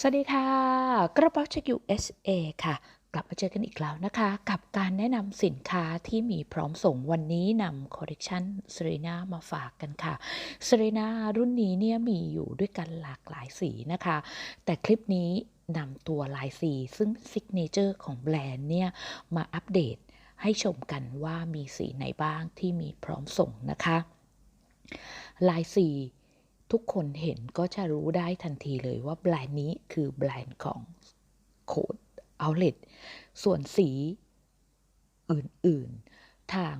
สวัสดีค่ะ กระเป๋าเช็ค USA ค่ะ กลับมาเจอกันอีกแล้วนะคะ กับการแนะนำสินค้าที่มีพร้อมส่งวันนี้นำคอลเลกชันเซเรนามาฝากกันค่ะเซเรนารุ่นนี้เนี่ยมีอยู่ด้วยกันหลากหลายสีนะคะ แต่คลิปนี้นำตัวลายสี ซึ่งซิกเนเจอร์ของแบรนด์เนี่ยมาอัปเดตให้ชมกันว่ามีสีไหนบ้างที่มีพร้อมส่งนะคะ ลายสี ทุกคนเห็นก็จะรู้ได้ทันทีเลยว่าแบรนด์นี้คือแบรนด์ของโคดเอาเล t ส่วนสีอื่น ๆ ทาง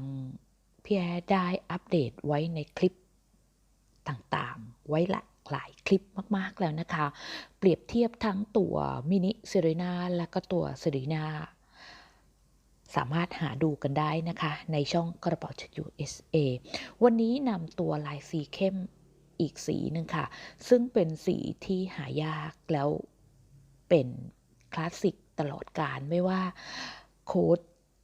พี่แอร์ได้อัปเดตไว้ในคลิปต่าง ๆ ไว้หลากหลายคลิปมาก ๆ แล้วนะคะ เปรียบเทียบทั้งตัวมินิเซเรนาและก็ตัวเซรีนาสามารถหาดูกันได้นะคะ ในช่องกระเป๋าชัก USA วันนี้นำตัวลายสีเข้ม อีกสีหนึ่งค่ะ ซึ่งเป็นสีที่หายากแล้วเป็นคลาสสิกตลอดการไม่ว่าโค้ด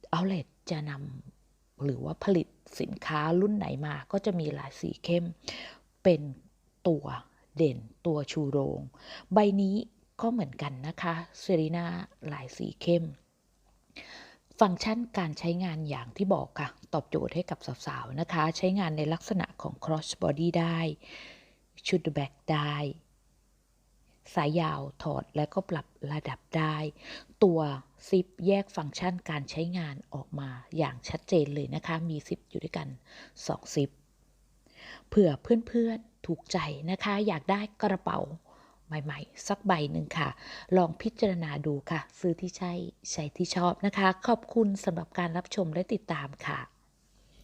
เอาเลตจะนำหรือว่าผลิตสินค้ารุ่นไหนมาก็จะมีลายสีเข้ม เป็นตัวเด่นตัวชูโรง ใบนี้ก็เหมือนกันนะคะเซรีนาลายสีเข้ม ฟังก์ชันการใช้งานอย่างที่บอกค่ะ ตอบโจทย์ให้กับสาวๆนะคะ ใช้งานในลักษณะของ cross body ได้ ชุดแบกได้ สายยาวถอดและก็ปรับระดับได้ ตัวซิปแยกฟังก์ชันการใช้งานออกมาอย่างชัดเจนเลยนะคะ มีซิปอยู่ด้วยกัน 2 ซิปเผื่อเพื่อนๆถูกใจนะคะ อยากได้กระเป๋า ใหม่ๆ สักใบหนึ่งค่ะ ลองพิจารณาดูค่ะ ซื้อที่ใช่ใช้ที่ชอบนะคะ ขอบคุณสำหรับการรับชมและติดตามค่ะ